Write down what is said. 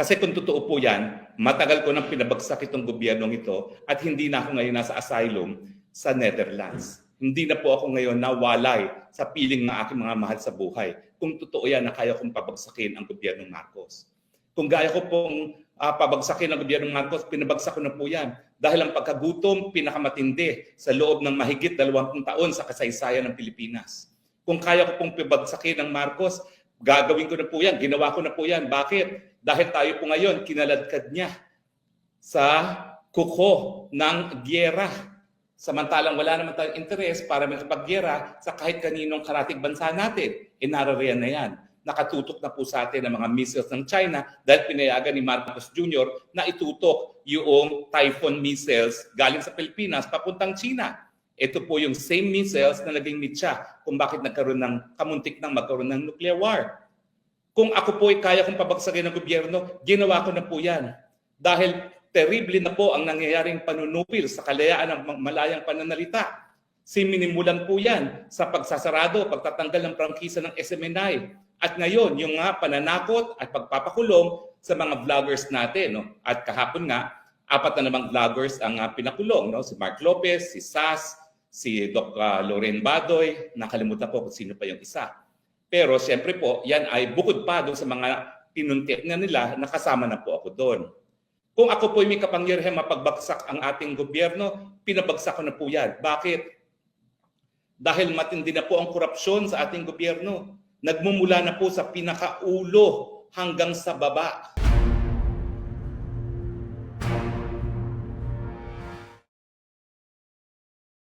Kasi kung totoo po yan, matagal ko nang pinabagsak itong gobyernong ito at hindi na ako ngayon nasa asylum sa Netherlands. Hindi na po ako ngayon nawalay sa piling ng aking mga mahal sa buhay. Kung totoo yan na kaya kong pabagsakin ang gobyernong Marcos. Kung gaya ko pong ah, pabagsakin ang gobyernong Marcos, pinabagsak ko na po yan. Dahil ang pagkagutom pinakamatindi sa loob ng mahigit 20 taon sa kasaysayan ng Pilipinas. Kung kaya ko pong pabagsakin ng Marcos, gagawin ko na po yan, ginawa ko na po yan. Bakit? Dahil tayo po ngayon, kinaladkad niya sa kuko ng gyera. Samantalang wala naman tayong interes para makipaggyera sa kahit kaninong karatig bansa natin. E narariyan na yan. Nakatutok na po sa atin ang mga missiles ng China dahil pinayagan ni Marcos Jr. na itutok yung Typhoon missiles galing sa Pilipinas papuntang China. Ito po yung same missiles na naging mitya kung bakit nagkaroon ng kamuntik ng magkaroon ng nuclear war. Kung ako po ay kaya kong pabagsakin ng gobyerno, ginawa ko na po yan. Dahil terrible na po ang nangyayaring panunupil sa kalayaan ng malayang pananalita. Siminimulan po yan sa pagsasarado, pagtatanggal ng prangkisa ng SMNI. At ngayon, yung nga pananakot at pagpapakulong sa mga vloggers natin. No? At kahapon nga, apat na namang vloggers ang ah, pinakulong. No? Si Mark Lopez, si Sas, si Doc ah, Loren Badoy, nakalimutan ko kung sino pa yung isa. Pero siyempre po, yan ay bukod pa doon sa mga pinuntit na nila, nakasama na po ako doon. Kung ako po may kapangyarihan mapagbagsak ang ating gobyerno, pinabagsak ko na po yan. Bakit? Dahil matindi na po ang korupsyon sa ating gobyerno. Nagmumula na po sa pinakaulo hanggang sa baba.